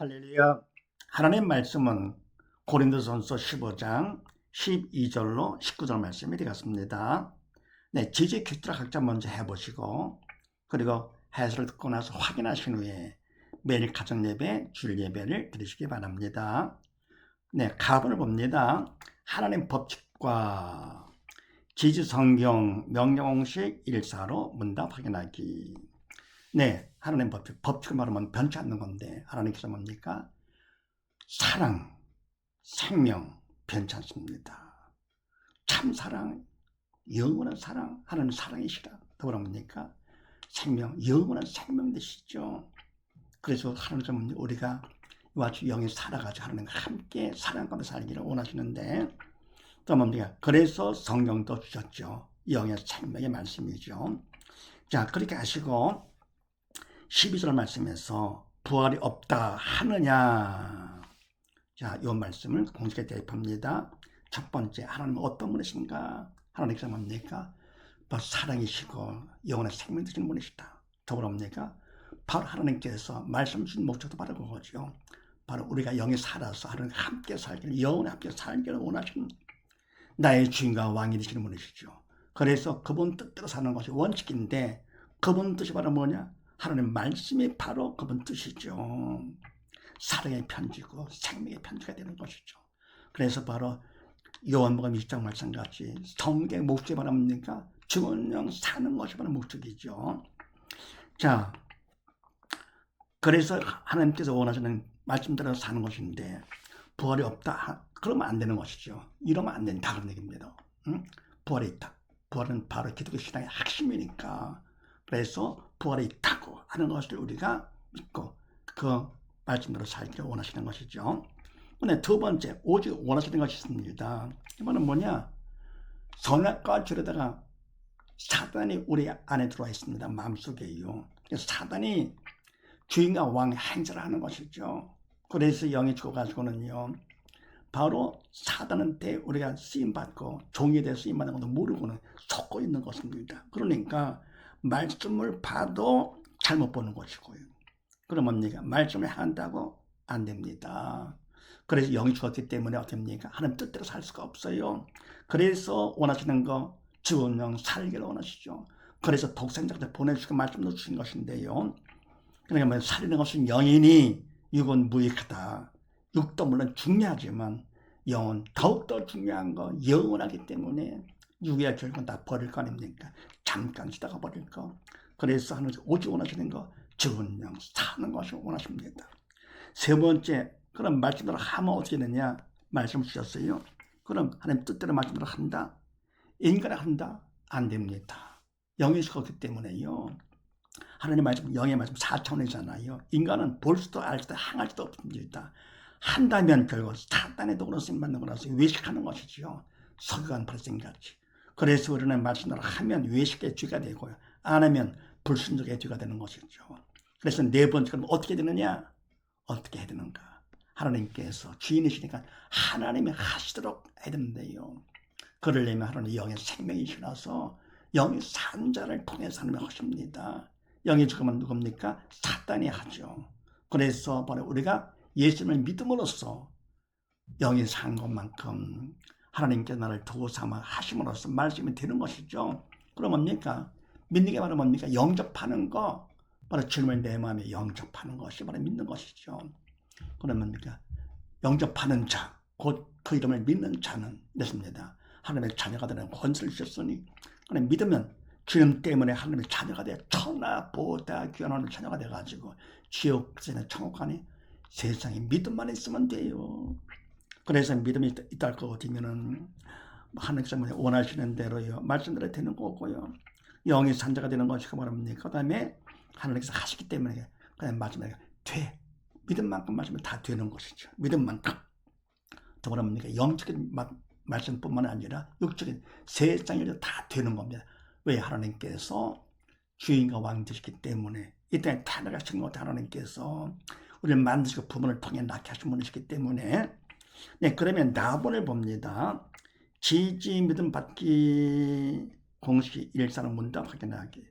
할렐루야. 하나님 말씀은 고린도전서 15장 12절로 19절 말씀이 되겠습니다. 네, 지지 큐트라 각자 먼저 해보시고 그리고 해설을 듣고 나서 확인하신 후에 매일 가정 예배, 주일 예배를 드리시기 바랍니다. 네, 가본을 봅니다. 하나님 법칙과 지지 성경 명령공식 1사로 문답 확인하기. 네, 하나님 법칙. 법칙을 말하면 변치 않는 건데, 하나님께서 뭡니까? 사랑, 생명, 변치 않습니다. 참 사랑, 영원한 사랑, 하나님 사랑이시라. 더불어 뭡니까? 생명, 영원한 생명 되시죠. 그래서 하나님은 우리가 이와 영이 살아가지고 하나님과 함께 사랑 가운데 살기를 원하시는데, 또 뭡니까? 그래서 성경도 주셨죠. 영의 생명의 말씀이죠. 자, 그렇게 하시고, 12절 말씀에서 부활이 없다 하느냐. 자, 이 말씀을 공식에 대입합니다. 첫 번째, 하나님은 어떤 분이신가? 하나님께서 뭡니까? 바로 사랑이시고 영원한 생명 되시는 분이시다. 더불어 뭡니까? 바로 하나님께서 말씀 주신 목적도 바로 그거죠. 바로 우리가 영에 살아서 하나님과 함께 살기를, 영원히 함께 살기를 원하시는 나의 주인과 왕이 되시는 분이시죠. 그래서 그분 뜻대로 사는 것이 원칙인데 그분 뜻이 바로 뭐냐? 하나님 말씀이 바로 그분 뜻이죠. 사랑의 편지고 생명의 편지가 되는 것이죠. 그래서 바로 요한복음 1장 말씀같이 성경의 목적이 바로 뭡니까? 죽은 영 사는 것이 바로 목적이죠. 자, 그래서 하나님께서 원하시는 말씀대로 사는 것인데 부활이 없다. 그러면 안 되는 것이죠. 이러면 안 된다 그런 얘기입니다. 응? 부활이 있다. 부활은 바로 기독교 신앙의 핵심이니까. 그래서 부활이 있다고 하는 것을 우리가 믿고 그 말씀대로 살기를 원하시는 것이죠. 근데 두 번째, 오직 원하시는 것이 있습니다. 이거는 뭐냐? 선악과 줄에다가 사단이 우리 안에 들어와 있습니다. 마음속에요. 사단이 주인과 왕의 행세를 하는 것이죠. 그래서 영이 죽어가지고는요. 바로 사단한테 우리가 쓰임받고 종이 돼서 쓰임받는 것도 모르고는 속고 있는 것입니다. 그러니까 말씀을 봐도 잘못 보는 것이고요. 그럼 뭡니까? 말씀을 한다고 안 됩니다. 그래서 영이 죽었기 때문에 어떻습니까? 하나님 뜻대로 살 수가 없어요. 그래서 원하시는 거 죽은 영 살기를 원하시죠. 그래서 독생자한테 보내주시고 말씀도 주신 것인데요. 그러니까 뭐 살리는 것은 영이니 육은 무익하다. 육도 물론 중요하지만 영은 더욱더 중요한 거 영원하기 때문에 육이야 결국은 다 버릴 거 아닙니까? 잠깐 쉬다가 버릴 거. 그래서 하는 오직 원하시는 거영 사는 것을 원하십니다. 세 번째 그럼 말씀대로 하면 어떻게 되냐? 말씀 주셨어요. 그럼 하나님 뜻대로 말씀대로 한다. 인간이 한다? 안 됩니다. 영이 있었기 때문에요. 하나님 말씀, 영의 말씀 4차원이잖아요. 인간은 볼 수도 알 수도 항할 수도 없습니다. 한다면 결국 사단의 도구로 쓰임받는 거라서 외식하는 것이죠. 석유관 발생같이. 그래서 우리는 말씀대로 하면 외식의 죄가 되고요. 안 하면 불순종의 죄가 되는 것이죠. 그래서 네 번째 그럼 어떻게 되느냐? 어떻게 해야 되는가? 하나님께서 주인이시니까 하나님이 하시도록 해야 되는데요. 그러려면 하나님 영의 생명이시라서 영이 산자를 통해서 하나님이 하십니다. 영이 죽으면 누굽니까? 사단이 하죠. 그래서 바로 우리가 예수님을 믿음으로써 영이 산 것만큼 하나님께 나를 도구 삼아 하심으로써 말씀이 되는 것이죠. 그럼 뭡니까? 믿는 게 바로 뭡니까? 영접하는 거. 바로 주님을 내 마음에 영접하는 것이 바로 믿는 것이죠. 그러면 뭡니까? 영접하는 자, 곧 그 이름을 믿는 자는 됐습니다. 하나님의 자녀가 되는 권세를 주셨으니 하나님 믿으면 주님 때문에 하나님의 자녀가 돼 천하보다 귀한 하나님의 자녀가 돼가지고 지옥에는 천국 안에 세상에 믿음만 있으면 돼요. 그래서 믿음이 있다 할것 같으면은 하나님께서 원하시는 대로요 말씀대로 되는 거고요 영이 산자가 되는 것이 말합니까? 그 다음에 하나님께서 하시기 때문에 그냥 말씀대로 돼 믿음만큼 말씀이 다 되는 것이죠. 믿음만큼 더불어 뭡니까? 영적인 말씀뿐만 아니라 육적인 세상에도 다 되는 겁니다. 왜 하나님께서 주인과 왕 되시기 때문에 이 땅에 타락하신 것 하나님께서 우리를 만드시고 부모를 통해 낳게 하신 분이시기 때문에 네 그러면 나본을 봅니다. 지지 믿음 받기 공식 일사는 문답 확인하기.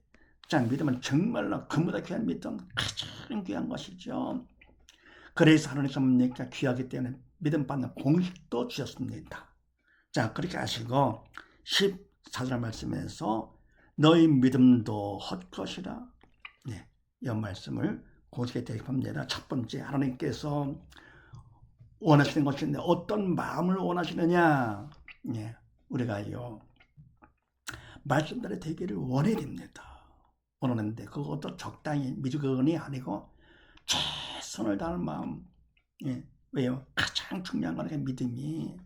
자 믿음은 정말로 그보다 귀한 믿음 가장 귀한 것이죠. 그래서 하나님께서 뭡니까? 귀하기 때문에 믿음 받는 공식도 주셨습니다. 자, 그렇게 하시고 14절 말씀에서 너희 믿음도 헛것이라. 네, 이 말씀을 고지게 대입합니다. 첫 번째, 하나님께서 원하시는 것인데 어떤 마음을 원하시느냐? 예, 우리가요 말씀대로 되기를 원해야 됩니다. 원하는데 그것도 적당히 미주근이 아니고 최선을 다하는 마음. 예, 왜요? 가장 중요한 거는 믿음이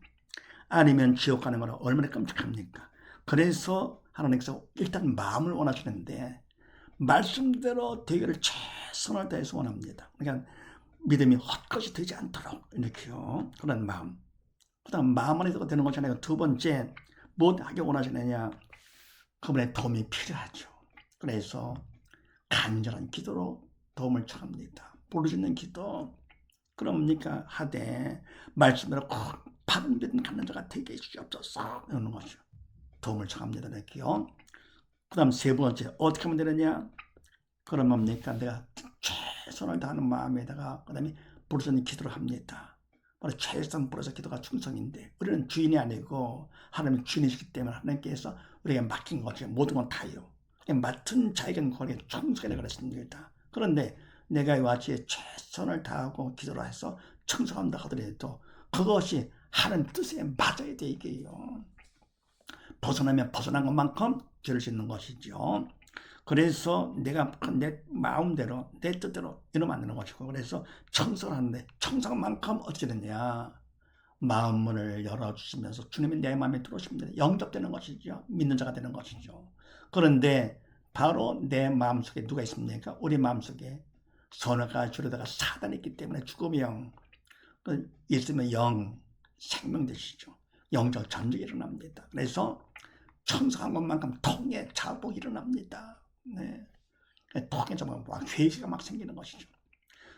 아니면 지옥 가는 거는 얼마나 끔찍합니까? 그래서 하나님께서 일단 마음을 원하시는데 말씀대로 되기를 최선을 다해서 원합니다. 그러니까 믿음이 헛것이 되지 않도록 이렇게요. 그런 마음. 그 다음 마음 안에서 되는 아니고 두 번째 뭐 하기 원하시느냐 그분의 도움이 필요하죠. 그래서 간절한 기도로 도움을 청합니다. 부르짖는 기도 그럽니까 하되 말씀대로 꼭 바른 믿음 갖는 자가 되게 해주시옵소서 이러는 거죠. 도움을 청합니다. 이렇게요. 그 다음 세 번째 어떻게 하면 되느냐 그럼 뭡니까 내가 최선을 다하는 마음에다가 그 다음에 부르짖는 기도를 합니다. 바로 최선 부르짖 기도가 충성인데 우리는 주인이 아니고 하나님이 주인이시기 때문에 하나님께서 우리에게 맡긴 것이 모든 건 다요. 맡은 자에게는 거기에 충성이라 그랬습니다. 그런데 내가 이와 같이 최선을 다하고 기도를 해서 청성한다 하더라도 그것이 하는 뜻에 맞아야 돼 이게요. 벗어나면 벗어난 것만큼 죄를 짓는 것이죠. 그래서 내가 내 마음대로 내 뜻대로 안 되는 것이고 그래서 청성을 하는데 청성만큼 어떻게 되냐 마음문을 열어주시면서 주님이 내 마음에 들어오십니다. 영접되는 것이죠. 믿는 자가 되는 것이죠. 그런데 바로 내 마음속에 누가 있습니까? 우리 마음속에 선악과 주려다가 사단이 있기 때문에 죽음의 영, 그 있으면 영, 생명 되시죠. 영적 전쟁이 일어납니다. 그래서 청소한 것만큼 통의 자복이 일어납니다. 네. 자복, 막 회의가 막 생기는 것이죠.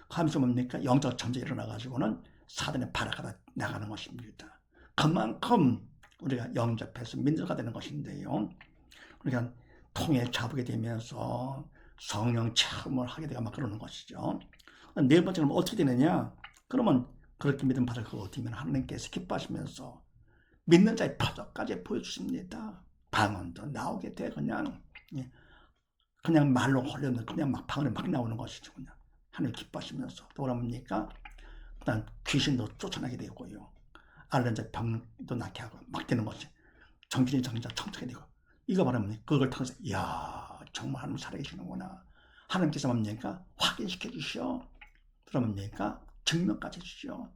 하면서 뭡니까? 영적 전쟁이 일어나가지고는 사단에 발악하다 나가는 것입니다. 그만큼 우리가 영접해서 민주가 되는 것인데요. 그러니까 통에 잡게 되면서 성령 체험을 하게 되고 막 그러는 것이죠. 네 번째는 어떻게 되느냐? 그러면 그렇게 믿음 받을 거 어떻게면 하나님께서 기뻐하시면서 믿는 자의 표적까지 보여주십니다. 방언도 나오게 돼 그냥 예. 그냥 말로 홀려면 그냥 막 방언이 막 나오는 것이죠. 그냥 하나님 기뻐하시면서 또 뭐랍니까? 그다음 귀신도 쫓아나게 되고요. 앓는 자 병도 낫게 하고 막 되는 것이 정신이 정자 청청이 되고 이거 바라면 그걸 통해서 야 정말 하나님 살아계시는구나. 하나님께서 뭡니까? 확인시켜 주시오. 그러면뭡니까? 증명까지 해주시오.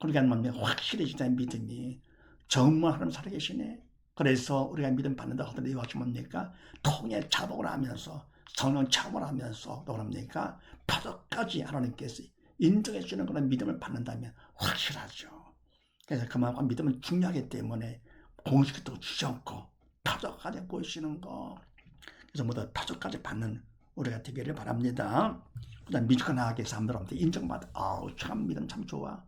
그러니까 뭡니까? 확실해지다 믿음이 정말 하나님 살아계시네. 그래서 우리가 믿음 받는다 하더니 이와 뭡니까? 통에 자복을 하면서 성령 참을 하면서 또 그럽니까? 파도까지 하나님께서 인정해 주는 그런 믿음을 받는다면 확실하죠. 그래서 그만큼 믿음은 중요하기 때문에 공식도 주지 않고 표적까지 보이시는 거. 그래서 모두 표적까지 받는 우리가 되기를 바랍니다. 그다음 나가게 사람들한테 인정받아. 아우 참 믿음 참 좋아.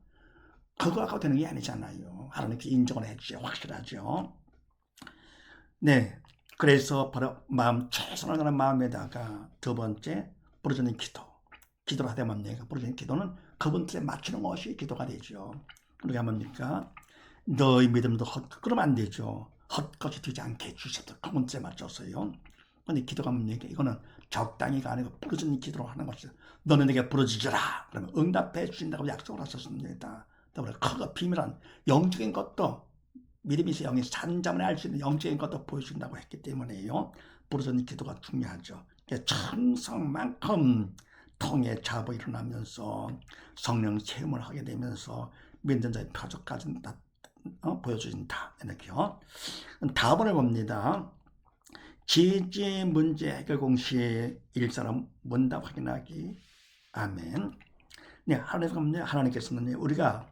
그거 갖고 되는 게 아니잖아요. 하나님께 인정을 해주셔야 확실하죠. 네. 그래서 바로 마음 최선을 다하는 마음에다가 두 번째 부르짖는 기도. 기도를 하다 뭡니까? 부르짖는 기도는 그분 뜻에 맞추는 것이 기도가 되죠. 우리가 뭡니까? 너의 믿음도 헛, 그러면 안 되죠. 헛것이 되지 않게 해주셔도 그분 뜻에 맞춰서요. 근데 기도가 뭡니까? 이거는 적당히가 아니고 부르짖는 기도로 하는 것이죠. 너는 내게 부르짖으라. 그러면 응답해 주신다고 약속을 하셨습니다. 더불어 크고 비밀한 영적인 것도 믿음이 있어 영이 산자만에 알수 있는 영적인 것도 보여준다고 했기 때문에요. 부르짖는 기도가 중요하죠. 천성만큼 통해 자고 일어나면서 성령 체험을 하게 되면서 믿는 자의 표적까지 다 어, 보여주신다. 이렇게요. 다음을 봅니다. 지지 문제 해결 공식 일사람 문답 확인하기. 아멘. 네, 하나님, 하나님께서는 우리가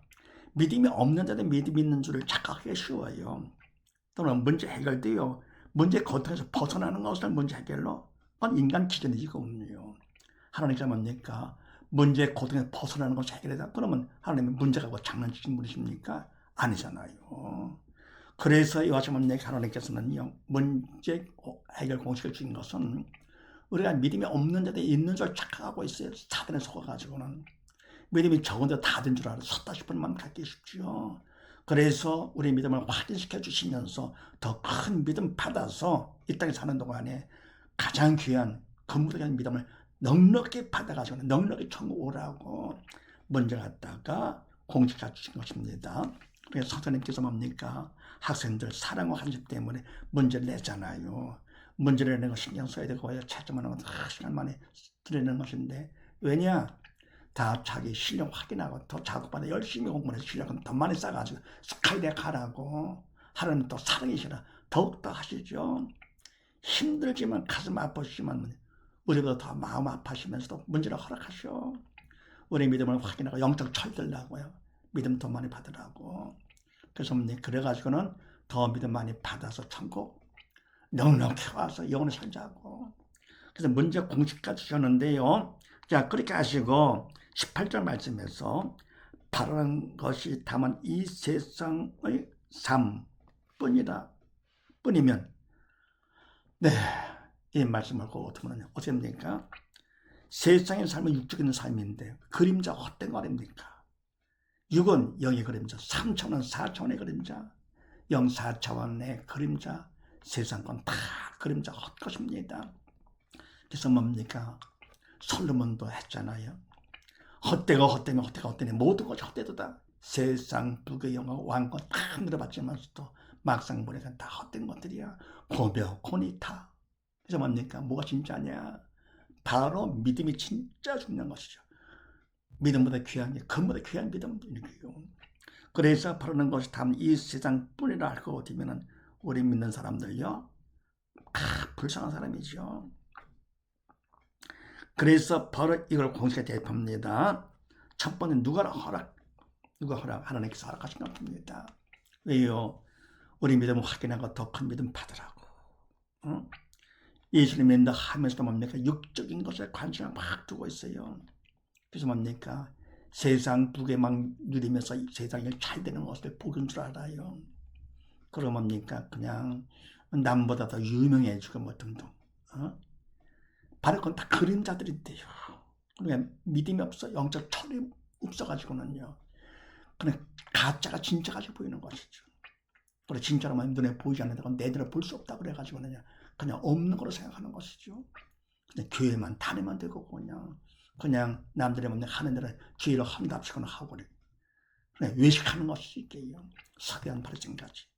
믿음이 없는 자들 믿음이 있는 줄을 착각하기 쉬워요. 또는 문제 해결돼요. 문제 고통에서 벗어나는 것을 문제 해결로 인간 기준이 이거군요. 하나님께서 뭡니까? 문제 고통에서 벗어나는 것을 해결해다. 그러면 하나님은 문제가 뭐 장난치신 분이십니까? 아니잖아요. 그래서 이와 같이 뭡니까? 하나님께서는요, 문제 해결 공식을 주신 것은 우리가 믿음이 없는 자들이 있는 줄 착각하고 있어요. 사단에 속아가지고는. 믿음이 적은데 다된 줄 알아 섰다 싶은 마음 갖기 쉽지요. 그래서 우리 믿음을 확인시켜 주시면서 더 큰 믿음 받아서 이 땅에 사는 동안에 가장 귀한 근무적인 믿음을 넉넉히 받아가지고 넉넉히 천국 오라고 먼저 갔다가 공직해 주신 것입니다. 그래서 선생님께서 뭡니까? 학생들 사랑과 한심 때문에 문제를 내잖아요. 문제를 거 신경 써야 되고 채점하는 건다 시간 만에 드리는 것인데 왜냐? 다 자기 실력 확인하고 더 자극받아 열심히 공부해서 실력은 더 많이 쌓아가지고 스카이대 가라고 하나님 또 사랑이시라 더욱더 하시죠. 힘들지만 가슴 아프시지만 우리보다 더 마음 아파하시면서도 문제를 허락하셔. 우리 믿음을 확인하고 영적 철들라고요. 믿음 더 많이 받으라고. 그래서 뭐 그래가지고는 더 믿음 많이 받아서 천국 넉넉히 와서 영원히 살자고. 그래서 문제 공식까지 주셨는데요. 자 그렇게 하시고 18절 말씀에서 바라는 것이 다만 이 세상의 삶 뿐이라 뿐이면 네, 이 말씀을 보고 어떻게 하냐 어떻게 됩니까? 세상의 삶은 육적인 삶인데 그림자 헛된 거 아닙니까? 육은 영의 그림자, 3차원, 4차원의 그림자, 영 4차원의 그림자, 세상 건 다 그림자 헛것입니다. 그래서 뭡니까? 솔로몬도 했잖아요. 헛되고 헛되면 헛되가 헛되네 모든 것이 헛되도다. 세상 부의 영화 왕권 다 들어봤지만서도 막상 보니까 다 헛된 것들이야. 고며 고니타. 그래서 뭡니까? 뭐가 진짜냐? 바로 믿음이 진짜 중요한 것이죠. 믿음보다 귀한 게 금보다 귀한 믿음이니까요. 그래서 바르는 것이 다이 세상 뿐이라 알고 되면은 우리 믿는 사람들요. 아, 불쌍한 사람이죠. 그래서 바로 이걸 공식에 대입합니다. 첫 번째 누가 허락, 누가 허락, 하나님께서 허락하신 겁니다. 왜요? 우리 믿음을 확인하고 더 큰 믿음 받으라고. 응? 예수님 믿는다 하면서도 뭡니까? 육적인 것에 관심을 막 두고 있어요. 그래서 뭡니까? 세상 막 누리면서 세상에 잘 되는 것을 복인 줄 알아요. 그럼 뭡니까? 그냥 남보다 더 유명해지고 뭐 등등. 어? 바로 그건 다 그림자들인데요. 그러니까 믿음이 없어 영적 철이 없어가지고는요. 그냥 가짜가 진짜같이 보이는 것이죠. 그래 진짜로만 눈에 보이지 않는다. 그건 내 눈에 볼수 없다 그래가지고는 그냥 없는 거로 생각하는 것이죠. 그냥 교회만 다니면 되고 그냥 그냥 남들이 뭐 하는 대로 기회로 한답시거나 하고 그래. 외식하는 것이 있게요. 사대한 바리생까지.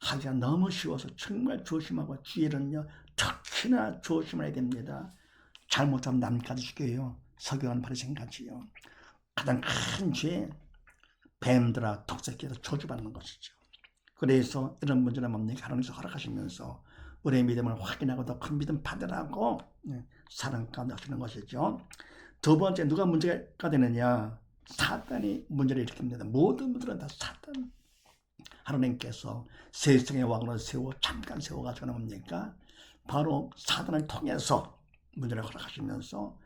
하기가 너무 쉬워서 정말 조심하고 주의는요 특히나 조심해야 됩니다. 잘못하면 남까지 죽여요. 석유한 바리생까지요. 가장 큰 죄, 뱀들아 독새끼에서 저주받는 것이죠. 그래서 이런 문제는 뭡니까? 하나님께서 허락하시면서 우리의 믿음을 확인하고 더 큰 믿음 받으라고 예, 사랑 가운데 하시는 것이죠. 두 번째 누가 문제가 되느냐? 사단이 문제를 일으킵니다. 모든 분들은 다 사단. 하나님께서 세상의 왕으로 세워 잠깐 세워가지고 뭡니까? 바로 사단을 통해서 문제를 허락하시면서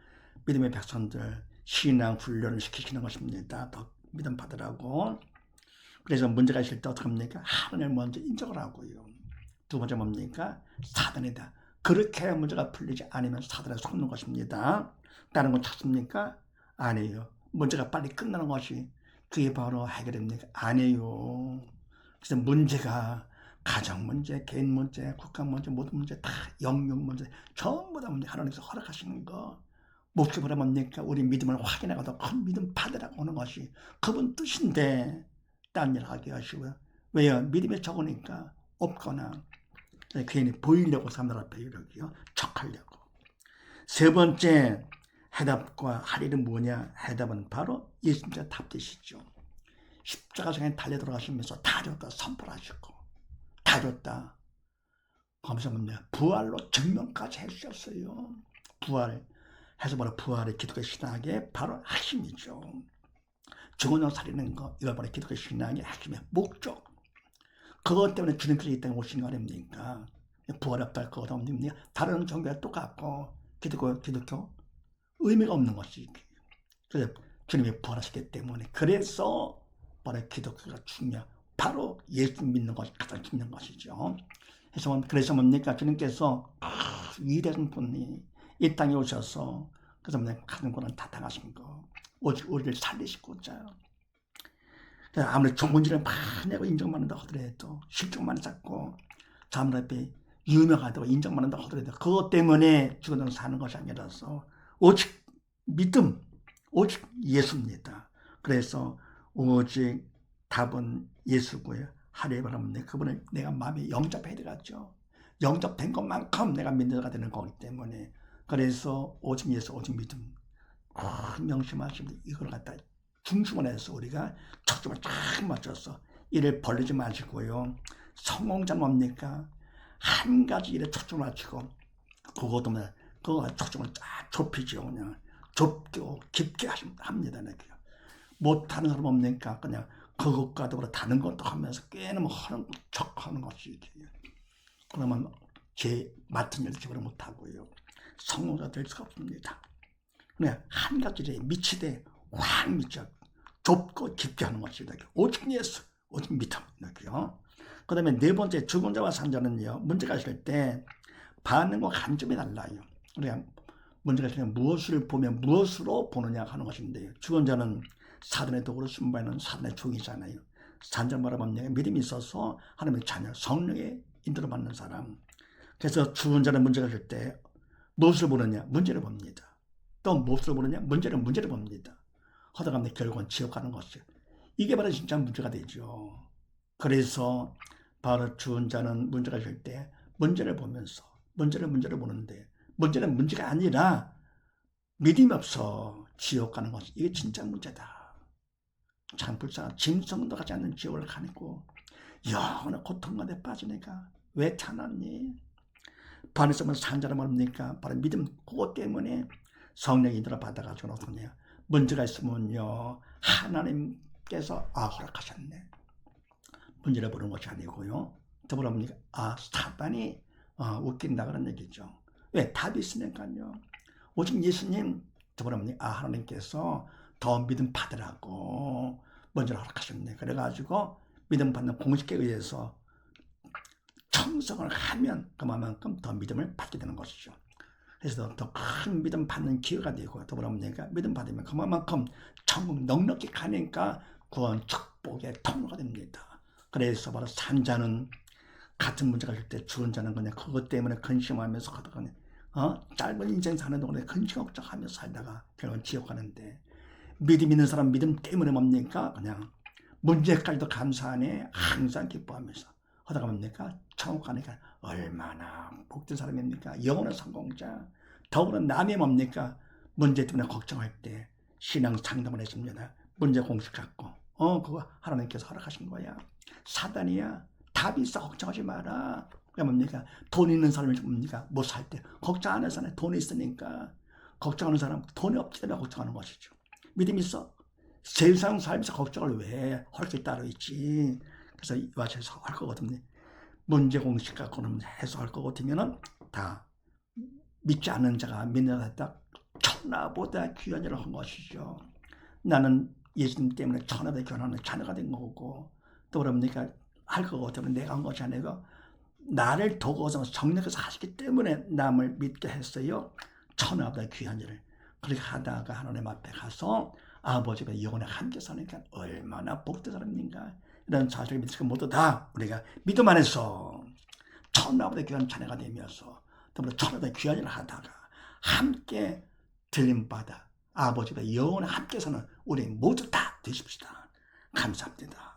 믿음의 백성들 신앙 훈련을 시키시는 것입니다. 더 믿음 받으라고. 그래서 문제가 있을 때 어떻게 합니까? 하나님을 먼저 인정을 하고요. 두 번째 뭡니까? 사단이다. 그렇게 문제가 풀리지 않으면 사단에 속는 것입니다. 다른 건 찾습니까? 아니에요. 문제가 빨리 끝나는 것이 그게 바로 해결입니까? 아니에요. 그래서 문제가 가정 문제, 개인 문제, 국가 문제, 모든 문제 다 영역 문제 전부 다 문제 하나님께서 허락하시는 거 목표보다 뭡니까? 우리 믿음을 확인하고 더큰 믿음 받으라고 하는 것이 그분 뜻인데 딴 일 하게 하시고요. 왜요? 믿음이 적으니까 없거나 괜히 보이려고 사람들 앞에 이러기요. 척하려고. 세 번째 해답과 할 일은 뭐냐? 해답은 바로 예수님의 답 되시죠. 십자가상에 달려 들어가시면서 다 줬다 선포하셨고 다 줬다. 감사합니다. 부활로 증명까지 해주셨어요. 부활 해서 바로 부활의 기독교 신학의 바로 핵심이죠. 증언을 살리는 거 이걸 바로 기독교 신앙의 핵심의 목적. 그것 때문에 주님께서 이 땅에 오신 거 아닙니까? 부활 없다 그것 없습니까? 다른 종교와 똑같고 기독교 기독교 의미가 없는 것이 그래서 주님이 부활하시기 때문에 그래서 바로 기독교가 중요 바로 예수 믿는 것이 가장 중요한 것이죠. 그래서, 그래서 뭡니까? 주님께서 아, 위대한 분이 이 땅에 오셔서 그래서 뭡니까? 가는 거는 다 당하신 거. 오직 우리를 살리시고자 아무리 좋은 일을 많이 인정받는다 하더라도 실적만 쌓고 사람 앞에 유명하다고 인정받는다 하더라도 그것 때문에 죽어는 사는 것이 아니라서 오직 믿음 오직 예수입니다. 그래서 오직 답은 예수고요. 하루에 바라면 그분을 내가 마음에 영접해야 되겠죠. 영접된 것만큼 내가 믿는 자가 되는 거기 때문에 그래서 오직 예수 오직 믿음 꼭 명심하시면 이걸 갖다 중심을 해서 우리가 초점을 쫙 맞춰서 일을 벌리지 마시고요. 성공자 뭡니까? 한 가지 일에 초점을 맞추고 그것도 뭐 그거 초점을 쫙 좁히죠. 그냥 좁고 깊게 합니다. 이렇게. 못하는 사람 없으니까 그냥 그것과 더불어 다른 것도 하면서 꽤는 뭐 하는 척 하는 것이지. 그러면 제 맡은 일을 제대로 못하고요. 성공자 될 수가 없습니다. 그냥 한 가지 일에 미치되 확 미쳐 좁고 깊게 하는 것이다. 오직 예수, 오직 믿음 이렇게요. 그 다음에 네 번째 죽은 자와 산 자는요 문제가 있을 때 반응과 관점이 달라요. 우리가 문제가 있을 때 무엇을 보면 무엇으로 보느냐 하는 것인데요. 죽은 자는 사단의 도구로 순발하는 사단의 종이잖아요. 산자 바라보면 믿음이 있어서 하나님의 자녀 성령의 인도를 받는 사람. 그래서 죽은 자는 문제가 있을 때 무엇을 보느냐 문제를 봅니다. 또 무엇을 보느냐 문제를 문제를 봅니다. 하다가 내 결국은 지옥 가는 것이요. 이게 바로 진짜 문제가 되죠. 그래서 바로 죽은 자는 문제가 있을 때 문제를 보면서 문제를 문제를 보는데 문제는 문제가 아니라 믿음이 없어 지옥 가는 것 이게 진짜 문제다. 참 불쌍한 짐승도 가지 않는 지옥을 가니고 영원한 고통 가운데 빠지니까 왜 태어났니? 반에서만 산자라 말입니까? 바로 믿음 그것 때문에 성령이 인도를 받아가지고 어떠냐 문제가 있으면요 하나님께서 아 허락하셨네. 문제를 보는 것이 아니고요. 더불어 뭡니까? 아 사단이 어, 웃긴다 그런 얘기죠. 왜? 답이 있으니까요. 오직 예수님 더불어 뭡니까? 아 하나님께서 더 믿음 받으라고 먼저 허락하셨네 그래가지고 믿음 받는 공식에 의해서 청성을 하면 그만큼 더 믿음을 받게 되는 것이죠. 그래서 더 큰 믿음 받는 기회가 되고 더불어 내가 믿음 받으면 그만큼 천국 넉넉히 가니까 구원 축복의 통로가 됩니다. 그래서 바로 산자는 같은 문제가 있을 때 죽은 자는 그냥 그것 때문에 근심하면서 하다가 어? 짧은 인생 사는 동안에 근심 걱정하면서 살다가 결국은 지옥 가는데 믿음 있는 사람 믿음 때문에 뭡니까? 그냥 문제까지도 감사하네 항상 기뻐하면서 하다가 뭡니까? 천국 가니까 얼마나 복된 사람입니까? 영원한 성공자. 더불어 남이 뭡니까? 문제 때문에 걱정할 때 신앙 상담을 했습니다. 문제 공식 갖고 어 그거 하나님께서 허락하신 거야. 사단이야. 답이 있어 걱정하지 마라. 그게 뭡니까? 돈 있는 사람이 뭡니까? 못 살 때 걱정 안 해서 돈이 있으니까 걱정하는 사람 돈이 없기 때문에 걱정하는 것이죠. 믿음 있어? 세상 살면서 걱정을 왜 할 게 따로 있지? 그래서 이와 해석할 거거든요. 문제 공식 갖고는 해석할 거 같으면은 다 믿지 않는 자가 믿는 자다 천하보다 귀한 일을 한 것이죠. 나는 예수님 때문에 천하보다 귀한 자녀가 된 거고 또 그럽니까 할거 같으면 내가 한 것이 아니고 나를 도고서 성령께서 하시기 때문에 남을 믿게 했어요. 천하보다 귀한 일을 그렇게 하다가 하나님 앞에 가서 아버지가 영원에 함께 사니까 얼마나 복된 사람인가 이런 사실을 믿으니까 모두 다 우리가 믿음 안에서 천하보다 귀한 자녀가 되면서 더불어 천하보다 귀한 일을 하다가 함께 들림받아 아버지가 영원히 함께 사는 우리 모두 다 되십시다. 감사합니다.